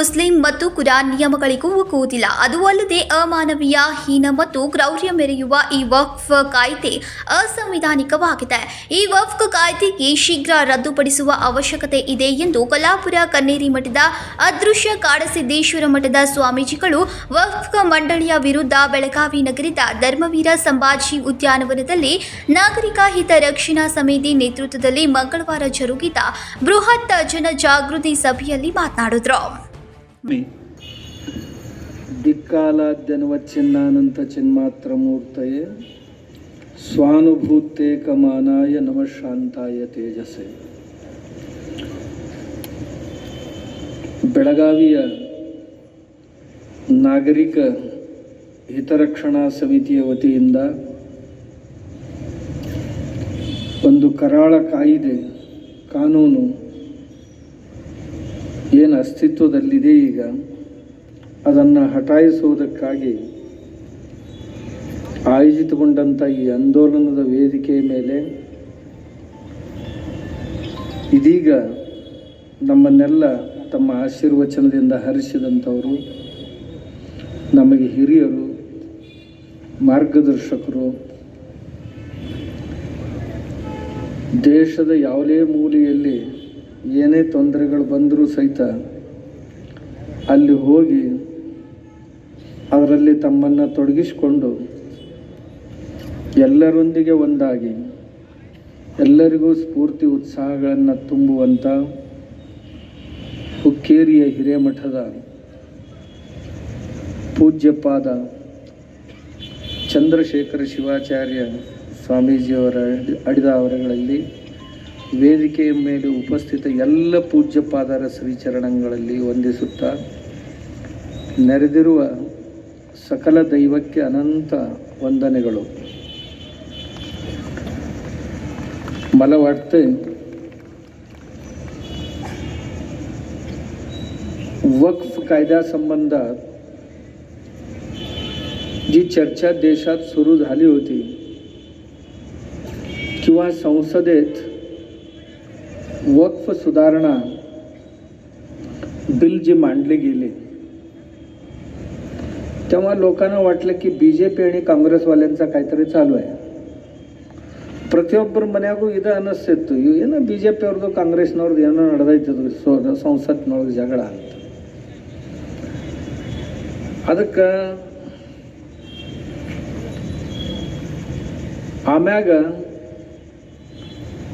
Muslim ಮತ್ತು ಕುರಾನ್ ನಿಯಮಗಳಿಗೂ ಒಗ್ಗುವುದಿಲ್ಲ ಅದು ಅಲ್ಲದೆ ಅಮಾನವೀಯ, ಹೀನ ಮತ್ತು ಕ್ರೌರ್ಯ ಮೆರೆಯುವ ಈ ವಕ್ಫ್ ಕಾಯ್ದೆ ಅಸಂವಿಧಾನಿಕವಾಗಿದೆ. ಈ ವಕ್ಫ್ ಕಾಯ್ದೆಗೆ ಶೀಘ್ರ ರದ್ದುಪಡಿಸುವ ಅವಶ್ಯಕತೆ ಇದೆ ಎಂದು ಕೊಲ್ಲಾಪುರ ಕನ್ನೇರಿ ಮಠದ ಅದೃಶ್ಯ ಕಾಡಸಿದ್ದೇಶ್ವರ ಮಠದ ಸ್ವಾಮೀಜಿಗಳು ವಕ್ಫ್ ಮಂಡಳಿಯ ವಿರುದ್ಧ ಬೆಳಗಾವಿ ನಗರದ ಧರ್ಮವೀರ ಸಂಭಾಜಿ ಉದ್ಯಾನವನದಲ್ಲಿ ನಾಗರಿಕ ಹಿತ ರಕ್ಷಣಾ ಸಮಿತಿ ನೇತೃತ್ವದಲ್ಲಿ ಮಂಗಳವಾರ ಜರುಗಿದ ಬೃಹತ್ ಜನಜಾಗೃತಿ ಸಭೆಯಲ್ಲಿ ಮಾತನಾಡಿದ್ರು. ದಿಕ್ಕಾಲಾದ್ಯನವಚ್ಛಿನ್ನಾನಂತ ಚಿನ್ಮಾತ್ರ ಮೂರ್ತಯೇ ಸ್ವಾನುಭೂತೇಕಮಾನಾಯ ನಮ ಶಾಂತಾಯ ತೇಜಸ್ಸೆ ಬೆಳಗಾವಿಯ ನಾಗರಿಕ ಹಿತರಕ್ಷಣಾ ಸಮಿತಿಯ ವತಿಯಿಂದ ಒಂದು ಕರಾಳ ಕಾಯಿದೆ, ಕಾನೂನು ಏನು ಅಸ್ತಿತ್ವದಲ್ಲಿದೆ ಈಗ? ಅದನ್ನು ಹಟಾಯಿಸುವುದಕ್ಕಾಗಿ ಆಯೋಜಿತಗೊಂಡಂಥ ಈ ಆಂದೋಲನದ ವೇದಿಕೆಯ ಮೇಲೆ ಇದೀಗ ನಮ್ಮನ್ನೆಲ್ಲ ತಮ್ಮ ಆಶೀರ್ವಚನದಿಂದ ಹರಿಸಿದಂಥವರು, ನಮಗೆ ಹಿರಿಯರು, ಮಾರ್ಗದರ್ಶಕರು, ದೇಶದ ಯಾವುದೇ ಮೂಲೆಯಲ್ಲಿ ಏನೇ ತೊಂದರೆಗಳು ಬಂದರೂ ಸಹಿತ ಅಲ್ಲಿ ಹೋಗಿ ಅದರಲ್ಲಿ ತಮ್ಮನ್ನು ತೊಡಗಿಸಿಕೊಂಡು ಎಲ್ಲರೊಂದಿಗೆ ಒಂದಾಗಿ ಎಲ್ಲರಿಗೂ ಸ್ಫೂರ್ತಿ ಉತ್ಸಾಹಗಳನ್ನು ತುಂಬುವಂಥ ಹುಕ್ಕೇರಿಯ ಹಿರೇಮಠದ ಪೂಜ್ಯಪಾದ ಚಂದ್ರಶೇಖರ ಶಿವಾಚಾರ್ಯ ಸ್ವಾಮೀಜಿಯವರ ಅಡಿದ ಅವರಗಳಲ್ಲಿ ವೇದಿಕೆಯ ಮೇಲೆ ಉಪಸ್ಥಿತ ಎಲ್ಲ ಪೂಜ್ಯಪಾದರ ಶ್ರೀಚರಣಗಳಲ್ಲಿ ವಂದಿಸುತ್ತಾ ನೆರೆದಿರುವ ಸಕಲ ದೈವಕ್ಕೆ ಅನಂತ ವಂದನೆಗಳು मला वाटते वक्फ कायद्यासंबंधात जी चर्चा देशात सुरू झाली होती किंवा संसदेत वक्फ सुधारणा बिल जे मांडले गेले तेव्हा लोकांना वाटलं की बी जे पी आणि काँग्रेसवाल्यांचा काहीतरी चालू आहे ಪ್ರತಿಯೊಬ್ಬರು ಮನೆಯಾಗೂ ಇದು ಅನ್ನಿಸ್ತಿತ್ತು ಏನೋ ಬಿ ಜೆ ಪಿಯವ್ರದ್ದು ಕಾಂಗ್ರೆಸ್ನವ್ರದ್ದು ಏನೋ ನಡೆದೈತದ್ರಿ ಸೋ ಸಂಸತ್ನೊಳಗೆ ಜಗಳ ಅಂತ ಅದಕ್ಕೆ ಆಮ್ಯಾಗ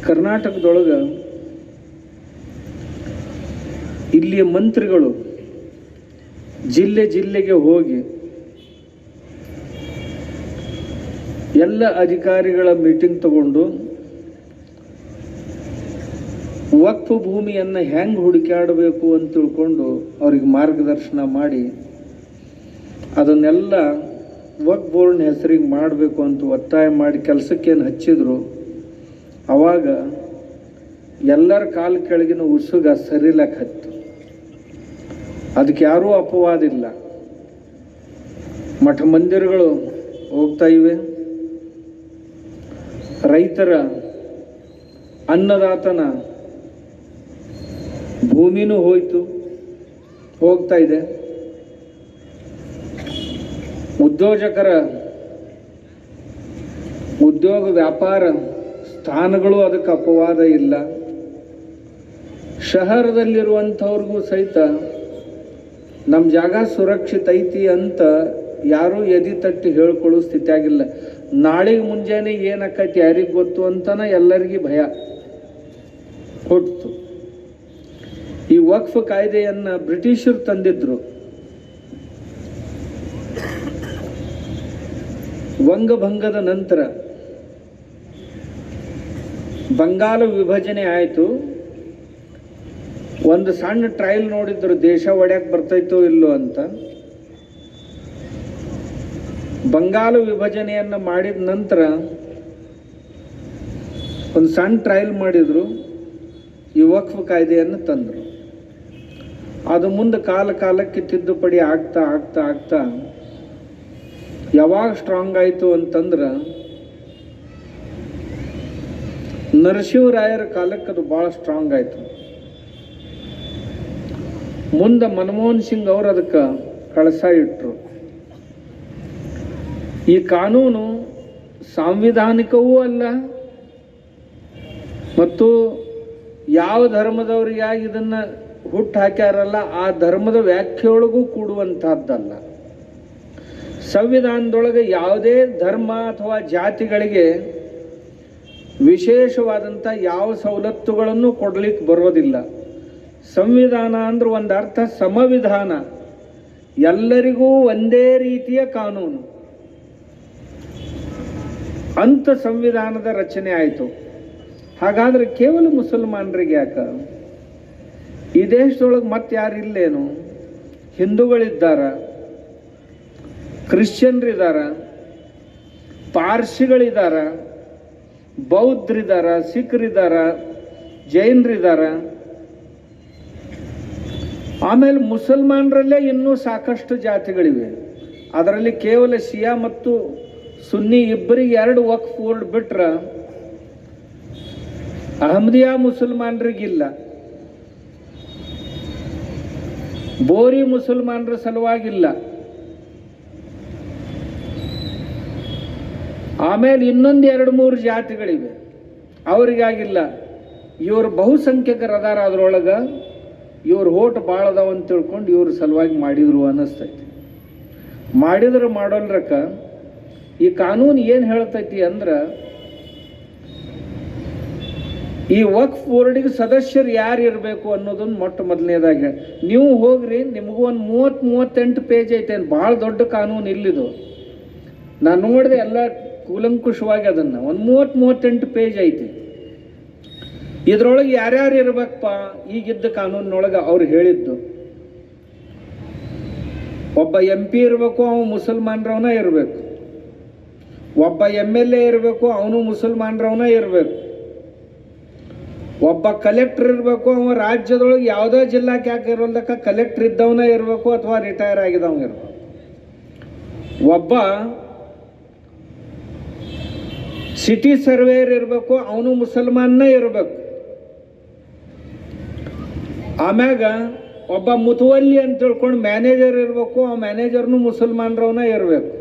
ಕರ್ನಾಟಕದೊಳಗೆ ಇಲ್ಲಿಯ ಮಂತ್ರಿಗಳು ಜಿಲ್ಲೆ ಜಿಲ್ಲೆಗೆ ಹೋಗಿ ಎಲ್ಲ ಅಧಿಕಾರಿಗಳ ಮೀಟಿಂಗ್ ತಗೊಂಡು ವಕ್ಫ್ ಭೂಮಿಯನ್ನು ಹೆಂಗೆ ಹುಡುಕಾಡಬೇಕು ಅಂತ ತಿಳ್ಕೊಂಡು ಅವ್ರಿಗೆ ಮಾರ್ಗದರ್ಶನ ಮಾಡಿ ಅದನ್ನೆಲ್ಲ ವಕ್ ಬೋರ್ಡ್ನ ಹೆಸರಿಗೆ ಮಾಡಬೇಕು ಅಂತ ಒತ್ತಾಯ ಮಾಡಿ ಕೆಲಸಕ್ಕೇನು ಹಚ್ಚಿದ್ರು. ಅವಾಗ ಎಲ್ಲರ ಕಾಲ ಕೆಳಗಿನ ಉಸುಗ ಸರಿಲಕ್ಕೆ ಹತ್ತು. ಅದಕ್ಕೆ ಯಾರೂ ಅಪವಾದ ಇಲ್ಲ ಮಠ ಮಂದಿರಗಳು ಹೋಗ್ತಾ ಇವೆ. ರೈತರ ಅನ್ನದಾತನ ಭೂಮಿನೂ ಹೋಯ್ತು, ಹೋಗ್ತಾ ಇದೆ. ಉದ್ಯೋಜಕರ ಉದ್ಯೋಗ ವ್ಯಾಪಾರ ಸ್ಥಾನಗಳು ಅದಕ್ಕೆ ಅಪವಾದ ಇಲ್ಲ. ಶಹರದಲ್ಲಿರುವಂಥವ್ರಿಗೂ ಸಹಿತ ನಮ್ಮ ಜಾಗ ಸುರಕ್ಷಿತ ಐತಿ ಅಂತ ಯಾರೂ ಎದಿ ತಟ್ಟಿ ಹೇಳ್ಕೊಳ್ಳೋ ಸ್ಥಿತಿ ಆಗಿಲ್ಲ. ನಾಳೆಗೆ ಮುಂಜಾನೆ ಏನಾಕೈತಿ ಯಾರಿಗೆ ಗೊತ್ತು ಅಂತನ ಎಲ್ಲರಿಗೂ ಭಯ. ಹುಟ್ಟಿತು ಈ ವಕ್ಫ್ ಕಾಯ್ದೆಯನ್ನು ಬ್ರಿಟಿಷರು ತಂದಿದ್ರು. ವಂಗಭಂಗದ ನಂತರ ಬಂಗಾಲ ವಿಭಜನೆ ಆಯಿತು. ಒಂದು ಸಣ್ಣ ಟ್ರಯಲ್ ನೋಡಿದ್ರು ದೇಶ ಒಡ್ಯಾಕ್ ಬರ್ತೈತೋ ಇಲ್ಲೋ ಅಂತ. ಬಂಗಾಲ ವಿಭಜನೆಯನ್ನು ಮಾಡಿದ ನಂತರ ಒಂದು ಸಣ್ಣ ಟ್ರಯಲ್ ಮಾಡಿದ್ರು ಈ ವಕ್ಫ್ ಕಾಯ್ದೆಯನ್ನು ತಂದರು. ಅದು ಮುಂದೆ ಕಾಲ ಕಾಲಕ್ಕೆ ತಿದ್ದುಪಡಿ ಆಗ್ತಾ ಆಗ್ತಾ ಆಗ್ತಾ ಯಾವಾಗ ಸ್ಟ್ರಾಂಗ್ ಆಯಿತು ಅಂತಂದ್ರೆ ನರಸಿಂಹರಾಯರ ಕಾಲಕ್ಕೆ ಅದು ಭಾಳ ಸ್ಟ್ರಾಂಗ್ ಆಯಿತು. ಮುಂದೆ ಮನಮೋಹನ್ ಸಿಂಗ್ ಅವರು ಅದಕ್ಕೆ ಕಳಸ ಇಟ್ಟರು ಈ ಕಾನೂನು ಸಾಂವಿಧಾನಿಕವೂ ಅಲ್ಲ, ಮತ್ತು ಯಾವ ಧರ್ಮದವರಿಗಾಗಿ ಇದನ್ನು ಹುಟ್ಟು ಹಾಕ್ಯಾರಲ್ಲ, ಆ ಧರ್ಮದ ವ್ಯಾಖ್ಯೆಯೊಳಗೂ ಕೂಡುವಂತಹದ್ದಲ್ಲ. ಸಂವಿಧಾನದೊಳಗೆ ಯಾವುದೇ ಧರ್ಮ ಅಥವಾ ಜಾತಿಗಳಿಗೆ ವಿಶೇಷವಾದಂಥ ಯಾವ ಸವಲತ್ತುಗಳನ್ನು ಕೊಡಲಿಕ್ಕೆ ಬರೋದಿಲ್ಲ. ಸಂವಿಧಾನ ಅಂದ್ರೆ ಒಂದು ಅರ್ಥ, ಸಮವಿಧಾನ. ಎಲ್ಲರಿಗೂ ಒಂದೇ ರೀತಿಯ ಕಾನೂನು. ಅಂಥ ಸಂವಿಧಾನದ ರಚನೆ ಆಯಿತು. ಹಾಗಾದ್ರೆ ಕೇವಲ ಮುಸಲ್ಮಾನರಿಗೆ ಯಾಕ? ಈ ದೇಶದೊಳಗೆ ಮತ್ತೆ ಯಾರು ಇಲ್ಲೇನು? ಹಿಂದೂಗಳಿದ್ದಾರ ಕ್ರಿಶ್ಚಿಯನ್ರಿದ್ದಾರ ಪಾರ್ಸಿಗಳಿದ್ದಾರ ಬೌದ್ಧರಿದ್ದಾರ ಸಿಖ್ರಿದ್ದಾರ ಜೈನರಿದ್ದಾರ ಆಮೇಲೆ ಮುಸಲ್ಮಾನರಲ್ಲೇ ಇನ್ನೂ ಸಾಕಷ್ಟು ಜಾತಿಗಳಿವೆ. ಅದರಲ್ಲಿ ಕೇವಲ ಶಿಯಾ ಮತ್ತು ಸುನ್ನಿ ಇಬ್ಬರಿಗೆ ಎರಡು ವಕ್ಫ್ ಬೋರ್ಡ್ ಬಿಟ್ರೆ ಅಹಮದಿಯಾ ಮುಸಲ್ಮಾನರಿಗಿಲ್ಲ. ಬೋರಿ ಮುಸಲ್ಮಾನರ ಸಲುವಾಗಿಲ್ಲ. ಆಮೇಲೆ ಇನ್ನೊಂದು ಎರಡು ಮೂರು ಜಾತಿಗಳಿವೆ. ಅವರಿಗಾಗಿಲ್ಲ. ಇವರು ಬಹುಸಂಖ್ಯಕರದಾರ ಅದಾರ ಅದ್ರೊಳಗೆ ಇವ್ರ ಓಟ್ ಭಾಳ ಅದಾವ ಅಂತ ತಿಳ್ಕೊಂಡು ಇವ್ರ ಸಲುವಾಗಿ ಮಾಡಿದ್ರು ಅನ್ನಿಸ್ತೈತಿ. ಮಾಡಿದ್ರೆ ಮಾಡೋಲ್ರಕ್ಕ, ಈ ಕಾನೂನು ಏನು ಹೇಳ್ತೈತಿ ಅಂದ್ರೆ, ಈ ವಕ್ಫ್ ಬೋರ್ಡಿಗೆ ಸದಸ್ಯರು ಯಾರು ಇರಬೇಕು ಅನ್ನೋದನ್ನು ಮೊಟ್ಟ ಮೊದಲನೇದಾಗಿ ನೀವು ಹೋಗ್ರಿ, ನಿಮಗೂ ಒಂದು ಮೂವತ್ತು, ಮೂವತ್ತೆಂಟು ಪೇಜ್ ಐತೆ ಭಾಳ ದೊಡ್ಡ ಕಾನೂನು ಇಲ್ಲಿದು. ನಾನು ನೋಡಿದೆ ಎಲ್ಲ ಕೂಲಂಕುಷವಾಗಿ ಅದನ್ನು, ಒಂದು ಮೂವತ್ತು, ಮೂವತ್ತೆಂಟು ಪೇಜ್ ಐತಿ. ಇದ್ರೊಳಗೆ ಯಾರ್ಯಾರು ಇರ್ಬೇಕಪ್ಪ? ಈಗಿದ್ದ ಕಾನೂನಿನೊಳಗೆ ಅವ್ರು ಹೇಳಿದ್ದು. ಒಬ್ಬ ಎಂ ಪಿ ಇರಬೇಕು ಅವನು ಮುಸಲ್ಮಾನ್ರವನ ಇರಬೇಕು. ಒಬ್ಬ ಎಂ ಎಲ್ ಎ ಇರಬೇಕು, ಅವನು ಮುಸಲ್ಮಾನ್ರವನ ಇರಬೇಕು. ಒಬ್ಬ ಕಲೆಕ್ಟರ್ ಇರಬೇಕು, ಅವ ರಾಜ್ಯದೊಳಗೆ ಯಾವುದೇ ಜಿಲ್ಲಾಕ್ಕೆ ಯಾಕೆ ಇರೋದಕ್ಕ ಕಲೆಕ್ಟರ್ ಇದ್ದವನ ಇರಬೇಕು ಅಥವಾ ರಿಟೈರ್ ಆಗಿದವನ ಇರಬೇಕು. ಒಬ್ಬ ಸಿಟಿ ಸರ್ವೇಯರ್ ಇರಬೇಕು, ಅವನು ಮುಸಲ್ಮಾನ್ನ ಇರಬೇಕು. ಆಮ್ಯಾಗ ಒಬ್ಬ ಮುತುವಲ್ಲಿ ಅಂತ ತಿಳ್ಕೊಂಡು ಮ್ಯಾನೇಜರ್ ಇರಬೇಕು, ಆ ಮ್ಯಾನೇಜರ್ನು ಮುಸಲ್ಮಾನ್ರವನ ಇರಬೇಕು.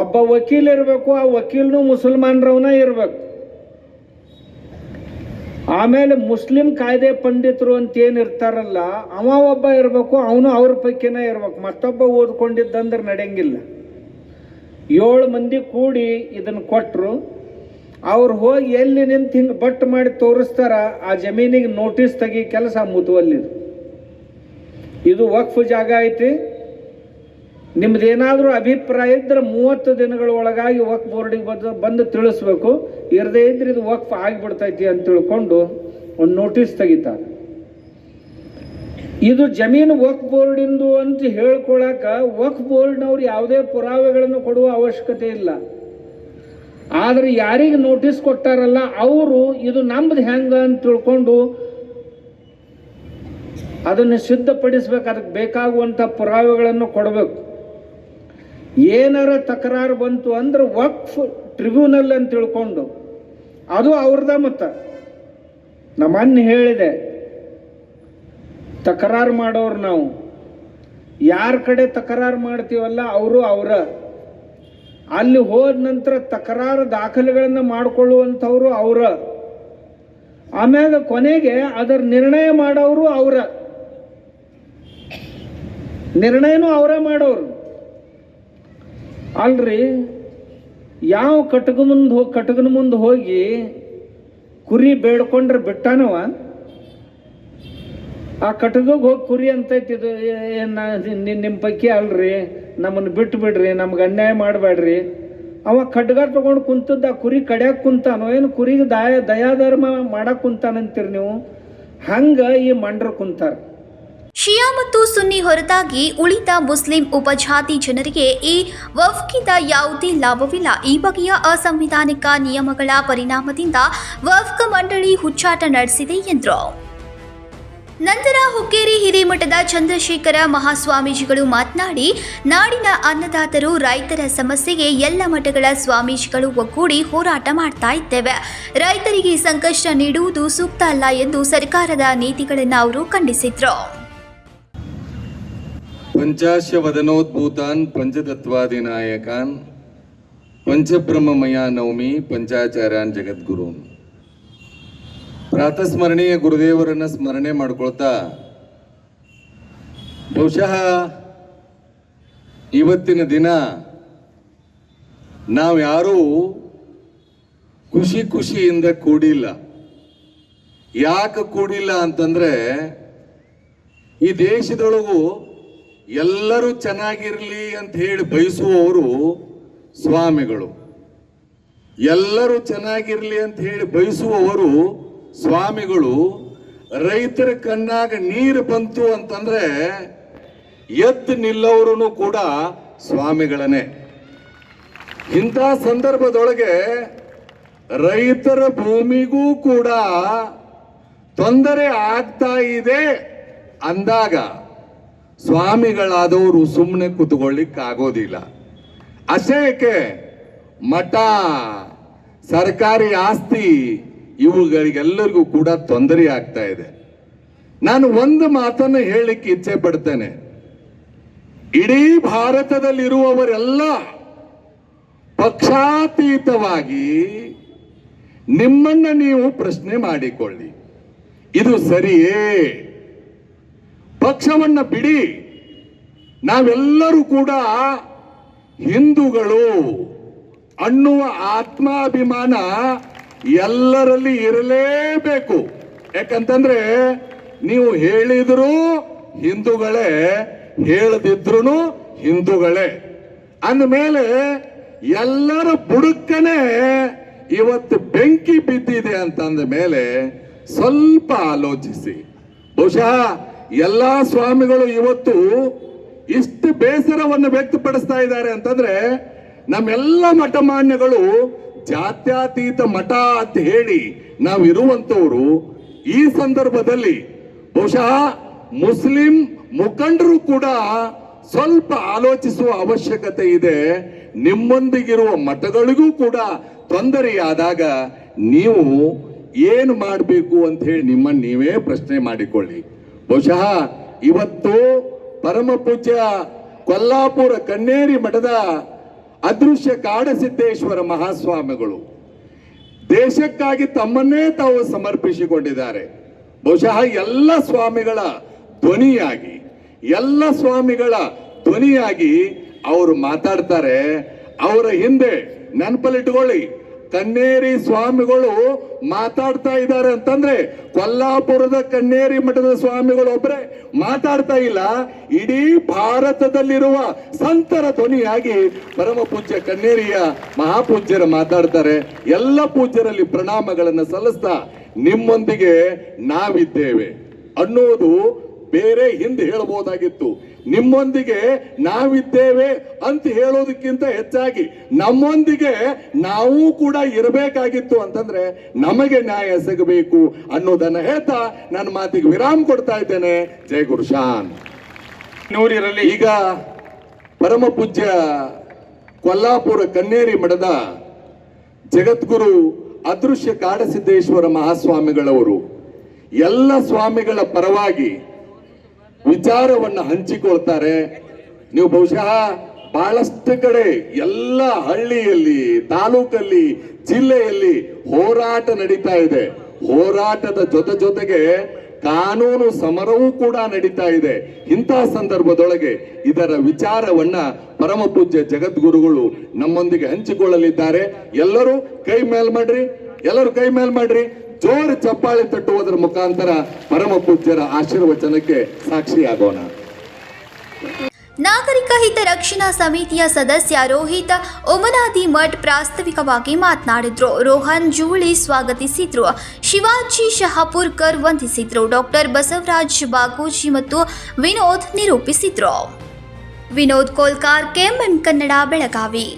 ಒಬ್ಬ ವಕೀಲ್ ಇರಬೇಕು, ಆ ವಕೀಲ್ನು ಮುಸಲ್ಮಾನ್ರವನ ಇರಬೇಕು. ಆಮೇಲೆ ಮುಸ್ಲಿಂ ಕಾಯ್ದೆ ಪಂಡಿತರು ಅಂತ ಏನು ಇರ್ತಾರಲ್ಲ, ಅವ ಒಬ್ಬ ಇರಬೇಕು, ಅವನು ಅವ್ರ ಪೈಕಿನ ಇರ್ಬೇಕು. ಮತ್ತೊಬ್ಬ ಓದ್ಕೊಂಡಿದ್ದಂದ್ರೆ ನಡೆಯಂಗಿಲ್ಲ. ಏಳು ಮಂದಿ ಕೂಡಿ ಇದನ್ನು ಕೊಟ್ಟರು ಅವ್ರು ಹೋಗಿ ಎಲ್ಲಿ ನಿಂತು ಹಿಂಗೆ ಬಟ್ ಮಾಡಿ ತೋರಿಸ್ತಾರ, ಆ ಜಮೀನಿಗೆ ನೋಟಿಸ್ ತೆಗಿ ಕೆಲಸ ಮುತುವಲ್ಲಿದು. ಇದು ವಕ್ಫ್ ಜಾಗ ಐತಿ. ನಿಮ್ದೇನಾದರೂ ಅಭಿಪ್ರಾಯ ಇದ್ರೆ ಮೂವತ್ತು ದಿನಗಳ ಒಳಗಾಗಿ ವಕ್ಫ್ ಬೋರ್ಡಿಗೆ ಬಂದು ಬಂದು ತಿಳಿಸ್ಬೇಕು. ಇರದೇ ಇದ್ರೆ ಇದು ವಕ್ಫ್ ಆಗಿಬಿಡ್ತೈತಿ ಅಂತ ತಿಳ್ಕೊಂಡು ಒಂದು ನೋಟಿಸ್ ತೆಗಿತಾರೆ. ಇದು ಜಮೀನು ವಕ್ಫ್ ಬೋರ್ಡಿಂದು ಅಂತ ಹೇಳ್ಕೊಳಕ ವಕ್ಫ್ ಬೋರ್ಡ್ನವ್ರು ಯಾವುದೇ ಪುರಾವೆಗಳನ್ನು ಕೊಡುವ ಅವಶ್ಯಕತೆ ಇಲ್ಲ. ಆದ್ರೆ ಯಾರಿಗೆ ನೋಟಿಸ್ ಕೊಟ್ಟಾರಲ್ಲ, ಅವರು ಇದು ನಮ್ದು ಹೆಂಗ ಅಂತ ತಿಳ್ಕೊಂಡು ಅದನ್ನು ಸಿದ್ಧಪಡಿಸ್ಬೇಕು, ಅದಕ್ಕೆ ಬೇಕಾಗುವಂಥ ಪುರಾವೆಗಳನ್ನು ಕೊಡಬೇಕು. ಏನಾರ ತಕರಾರು ಬಂತು ಅಂದ್ರೆ ವಕ್ಫ್ ಟ್ರಿಬ್ಯುನಲ್ ಅಂತ ತಿಳ್ಕೊಂಡು, ಅದು ಅವ್ರದ ಮತ ನಮ್ಮನ್ನ ಹೇಳಿದೆ, ತಕರಾರು ಮಾಡೋರು ನಾವು. ಯಾರ ಕಡೆ ತಕರಾರು ಮಾಡ್ತೀವಲ್ಲ, ಅವರು ಅವರ. ಅಲ್ಲಿ ಹೋದ ನಂತರ ತಕರಾರು ದಾಖಲೆಗಳನ್ನು ಮಾಡಿಕೊಳ್ಳುವಂಥವ್ರು ಅವರ. ಆಮ್ಯಾಗ ಕೊನೆಗೆ ಅದರ ನಿರ್ಣಯ ಮಾಡೋರು ಅವರ. ನಿರ್ಣಯನೂ ಅವರೇ ಮಾಡೋರು. ಅಲ್ರಿ, ಯಾವ ಕಟಕ ಮುಂದೆ ಹೋಗಿ ಕಟಕನ ಮುಂದೆ ಹೋಗಿ ಕುರಿ ಬೇಡ್ಕೊಂಡ್ರೆ ಬಿಟ್ಟಾನವ? ಆ ಕಟಗಗೆ ಹೋಗಿ ಕುರಿ ಅಂತೈತಿ ಇದು ನಿಮ್ಮ ಪೈಕಿ ಅಲ್ರಿ. ನಮ್ಮನ್ನು ಬಿಟ್ಟು ಬಿಡ್ರಿ, ನಮ್ಗೆ ಅನ್ಯಾಯ ಮಾಡಬೇಡ್ರಿ. ಅವ ಖಡ್ಗ ತೊಗೊಂಡು ಕುಂತದ್ದ ಕುರಿ ಕಡ್ಯಾಕ ಕುಂತಾನೋ, ಏನು ಕುರಿಗೆ ದಯ, ದಯಾಧರ್ಮ ಮಾಡಕ್ ಕುಂತಾನಂತೀರಿ ನೀವು? ಹಂಗೆ ಈ ಮಂಡ್ರು ಕುಂತಾರ. ಶಿಯಾ ಮತ್ತು ಸುನ್ನಿ ಹೊರತಾಗಿ ಉಳಿದ ಮುಸ್ಲಿಂ ಉಪಜಾತಿ ಜನರಿಗೆ ಈ ವಫ್ಗಿಂದ ಯಾವುದೇ ಲಾಭವಿಲ್ಲ. ಈ ಬಗೆಯ ಅಸಂವಿಧಾನಿಕ ನಿಯಮಗಳ ಪರಿಣಾಮದಿಂದ ವಫ್ಕ್ ಮಂಡಳಿ ಹುಚ್ಚಾಟ ನಡೆಸಿದೆ ಎಂದರು. ನಂತರ ಹುಕ್ಕೇರಿ ಹಿರೇಮಠದ ಚಂದ್ರಶೇಖರ ಮಹಾಸ್ವಾಮೀಜಿಗಳು ಮಾತನಾಡಿ, ನಾಡಿನ ಅನ್ನದಾತರು ರೈತರ ಸಮಸ್ಯೆಗೆ ಎಲ್ಲ ಮಠಗಳ ಸ್ವಾಮೀಜಿಗಳು ಒಗ್ಗೂಡಿ ಹೋರಾಟ ಮಾಡ್ತಾ ಇದ್ದೇವೆ. ರೈತರಿಗೆ ಸಂಕಷ್ಟ ನೀಡುವುದು ಸೂಕ್ತ ಅಲ್ಲ ಎಂದು ಸರ್ಕಾರದ ನೀತಿಗಳನ್ನು ಅವರು ಖಂಡಿಸಿದ್ರು. ಪಂಚಾಶ ವದನೋದ್ಭೂತಾನ್ ಪಂಚತತ್ವಾದಿನಾಯಕಾನ್ ಪಂಚಬ್ರಹ್ಮಮಯ ನವಮಿ ಪಂಚಾಚಾರ್ಯಾನ್ ಜಗದ್ಗುರುನ್ ಪ್ರಾತಸ್ಮರಣೀಯ ಗುರುದೇವರನ್ನು ಸ್ಮರಣೆ ಮಾಡ್ಕೊಳ್ತಾ, ಬಹುಶಃ ಇವತ್ತಿನ ದಿನ ನಾವ್ಯಾರೂ ಖುಷಿ ಖುಷಿಯಿಂದ ಕೂಡಿಲ್ಲ. ಯಾಕೆ ಕೂಡಿಲ್ಲ ಅಂತಂದ್ರೆ, ಈ ದೇಶದೊಳಗೂ ಎಲ್ಲರೂ ಚೆನ್ನಾಗಿರಲಿ ಅಂತ ಹೇಳಿ ಬಯಸುವವರು ಸ್ವಾಮಿಗಳು. ಎಲ್ಲರೂ ಚೆನ್ನಾಗಿರಲಿ ಅಂತ ಹೇಳಿ ಬಯಸುವವರು ಸ್ವಾಮಿಗಳು ರೈತರ ಕಣ್ಣಾಗ ನೀರು ಬಂತು ಅಂತಂದ್ರೆ ಎದ್ದು ನಿಲ್ಲವರು ಕೂಡ ಸ್ವಾಮಿಗಳನ್ನೇ. ಇಂಥ ಸಂದರ್ಭದೊಳಗೆ ರೈತರ ಭೂಮಿಗೂ ಕೂಡ ತೊಂದರೆ ಆಗ್ತಾ ಇದೆ ಅಂದಾಗ ಸ್ವಾಮಿಗಳಾದವರು ಸುಮ್ಮನೆ ಕೂತ್ಕೊಳ್ಳಿಕ್ ಆಗೋದಿಲ್ಲ. ಅಶಯಕ್ಕೆ ಮಠ, ಸರ್ಕಾರಿ ಆಸ್ತಿ ಇವುಗಳಿಗೆಲ್ಲರಿಗೂ ಕೂಡ ತೊಂದರೆ ಆಗ್ತಾ ಇದೆ. ನಾನು ಒಂದು ಮಾತನ್ನು ಹೇಳಲಿಕ್ಕೆ ಇಚ್ಛೆ ಪಡ್ತೇನೆ. ಇಡೀ ಭಾರತದಲ್ಲಿರುವವರೆಲ್ಲ ಪಕ್ಷಾತೀತವಾಗಿ ನಿಮ್ಮನ್ನ ನೀವು ಪ್ರಶ್ನೆ ಮಾಡಿಕೊಳ್ಳಿ. ಇದು ಸರಿಯೇ? ಪಕ್ಷವನ್ನ ಬಿಡಿ. ನಾವೆಲ್ಲರೂ ಕೂಡ ಹಿಂದೂಗಳು ಅನ್ನುವ ಆತ್ಮಾಭಿಮಾನ ಎಲ್ಲರಲ್ಲಿ ಇರಲೇಬೇಕು. ಯಾಕಂತಂದ್ರೆ ನೀವು ಹೇಳಿದ್ರು ಹಿಂದೂಗಳೇ ಹೇಳದಿದ್ರು ಹಿಂದೂಗಳೇ. ಅಂದಮೇಲೆ ಎಲ್ಲರ ಬುಡುಕನೆ ಇವತ್ತು ಬೆಂಕಿ ಬಿದ್ದಿದೆ ಅಂತಂದ ಮೇಲೆ ಸ್ವಲ್ಪ ಆಲೋಚಿಸಿ. ಬಹುಶಃ ಎಲ್ಲಾ ಸ್ವಾಮಿಗಳು ಇವತ್ತು ಇಷ್ಟು ಬೇಸರವನ್ನು ವ್ಯಕ್ತಪಡಿಸ್ತಾ ಇದ್ದಾರೆ ಅಂತಂದ್ರೆ ನಮ್ಮೆಲ್ಲ ಮಠಮಾನ್ಯಗಳು ಜಾತ್ಯತೀತ ಮಠ ಅಂತ ಹೇಳಿ ನಾವು ಇರುವಂತವರು ಈ ಸಂದರ್ಭದಲ್ಲಿ ಬಹುಶಃ ಮುಸ್ಲಿಂ ಮುಖಂಡರು ಕೂಡ ಸ್ವಲ್ಪ ಆಲೋಚಿಸುವ ಅವಶ್ಯಕತೆ ಇದೆ. ನಿಮ್ಮೊಂದಿಗಿರುವ ಮಠಗಳಿಗೂ ಕೂಡ ತೊಂದರೆಯಾದಾಗ ನೀವು ಏನು ಮಾಡಬೇಕು ಅಂತ ಹೇಳಿ ನಿಮ್ಮನ್ನು ನೀವೇ ಪ್ರಶ್ನೆ ಮಾಡಿಕೊಳ್ಳಿ. ಬಹುಶಃ ಇವತ್ತು ಪರಮ ಪೂಜ್ಯ ಕೊಲ್ಲಾಪುರ ಕಣ್ಣೇರಿ ಮಠದ ಅದೃಶ್ಯ ಕಾಡಸಿದ್ದೇಶ್ವರ ಮಹಾಸ್ವಾಮಿಗಳು. ದೇಶಕ್ಕಾಗಿ ತಮ್ಮನ್ನೇ ತಾವು ಸಮರ್ಪಿಸಿಕೊಂಡಿದ್ದಾರೆ. ಬಹುಶಃ ಎಲ್ಲ ಸ್ವಾಮಿಗಳ ಧ್ವನಿಯಾಗಿ, ಎಲ್ಲ ಸ್ವಾಮಿಗಳ ಧ್ವನಿಯಾಗಿ ಅವರು ಮಾತಾಡ್ತಾರೆ. ಅವರ ಹಿಂದೆ ನೆನಪಲ್ಲಿಟ್ಕೊಳ್ಳಿ ಕನ್ನೇರಿ ಸ್ವಾಮಿಗಳು ಮಾತಾಡ್ತಾ ಇದ್ದಾರೆ ಅಂತಂದ್ರೆ ಕೊಲ್ಲಾಪುರದ ಕನ್ನೇರಿ ಮಠದ ಸ್ವಾಮಿಗಳು ಒಬ್ಬರೇ ಮಾತಾಡ್ತಾ ಇಲ್ಲ. ಇಡೀ ಭಾರತದಲ್ಲಿರುವ ಸಂತರ ಧ್ವನಿಯಾಗಿ ಪರಮ ಪೂಜ್ಯ ಕನ್ನೇರಿಯ ಮಹಾಪೂಜ್ಯರು ಮಾತಾಡ್ತಾರೆ. ಎಲ್ಲ ಪೂಜ್ಯರಲ್ಲಿ ಪ್ರಣಾಮಗಳನ್ನು ಸಲ್ಲಿಸ್ತಾ ನಿಮ್ಮೊಂದಿಗೆ ನಾವಿದ್ದೇವೆ ಅನ್ನೋದು ಬೇರೆ ಹಿಂದೆ ಹೇಳಬಹುದಾಗಿತ್ತು. ನಿಮ್ಮೊಂದಿಗೆ ನಾವಿದ್ದೇವೆ ಅಂತ ಹೇಳೋದಕ್ಕಿಂತ ಹೆಚ್ಚಾಗಿ ನಮ್ಮೊಂದಿಗೆ ನಾವು ಕೂಡ ಇರಬೇಕಾಗಿತ್ತು ಅಂತಂದ್ರೆ ನಮಗೆ ನ್ಯಾಯ ಸಿಗಬೇಕು ಅನ್ನೋದನ್ನ ಹೇಳ್ತಾ ನನ್ನ ಮಾತಿಗೆ ವಿರಾಮ ಕೊಡ್ತಾ ಇದ್ದೇನೆ. ಜೈ ಗುರುಶಾನ್ ನೂರಿರಲಿ. ಈಗ ಪರಮ ಪೂಜ್ಯ ಕೊಲ್ಲಾಪುರ ಕನ್ನೇರಿ ಮಠದ ಜಗದ್ಗುರು ಅದೃಶ್ಯ ಕಾಡಸಿದ್ದೇಶ್ವರ ಮಹಾಸ್ವಾಮಿಗಳವರು ಎಲ್ಲ ಸ್ವಾಮಿಗಳ ಪರವಾಗಿ ವಿಚಾರವನ್ನ ಹಂಚಿಕೊಳ್ತಾರೆ. ನೀವು ಬಹುಶಃ ಬಹಳಷ್ಟು ಕಡೆ ಎಲ್ಲ ಹಳ್ಳಿಯಲ್ಲಿ, ತಾಲೂಕಲ್ಲಿ, ಜಿಲ್ಲೆಯಲ್ಲಿ ಹೋರಾಟ ನಡೀತಾ ಇದೆ. ಹೋರಾಟದ ಜೊತೆ ಜೊತೆಗೆ ಕಾನೂನು ಸಮರವೂ ಕೂಡ ನಡೀತಾ ಇದೆ. ಇಂತಹ ಸಂದರ್ಭದೊಳಗೆ ಇದರ ವಿಚಾರವನ್ನ ಪರಮ ಪೂಜ್ಯ ಜಗದ್ಗುರುಗಳು ನಮ್ಮೊಂದಿಗೆ ಹಂಚಿಕೊಳ್ಳಲಿದ್ದಾರೆ. ಎಲ್ಲರೂ ಕೈ ಮೇಲ್ ಮಾಡ್ರಿ. ಎಲ್ಲರೂ ಕೈ ಮೇಲ್ ಮಾಡ್ರಿ. ಜೋರು ಚಪ್ಪಾಳೆ ತಟ್ಟುವುದರ ಮುಖಾಂತರ ಪರಮ ಪೂಜ್ಯರ ಆಶೀರ್ವಚನಕ್ಕೆ ಸಾಕ್ಷಿಯಾಗೋಣ. ನಾಗರಿಕ ಹಿತರಕ್ಷಣಾ ಸಮಿತಿಯ ಸದಸ್ಯ ರೋಹಿತ್ ಒಮನಾದಿ ಮಠ್ ಪ್ರಾಸ್ತಾವಿಕವಾಗಿ ಮಾತನಾಡಿದ್ರು. ರೋಹನ್ ಜೂಳಿ ಸ್ವಾಗತಿಸಿದ್ರು. ಶಿವಾಜಿ ಶಹಾಪುರ್ಕರ್ ವಂದಿಸಿದ್ರು. ಡಾಕ್ಟರ್ ಬಸವರಾಜ್ ಬಾಗೂಜಿ ಮತ್ತು ವಿನೋದ್ ನಿರೂಪಿಸಿದ್ರು. ವಿನೋದ್ ಕೋಲ್ಕಾರ್, ಕೆಎಂಎಂ ಕನ್ನಡ, ಬೆಳಗಾವಿ.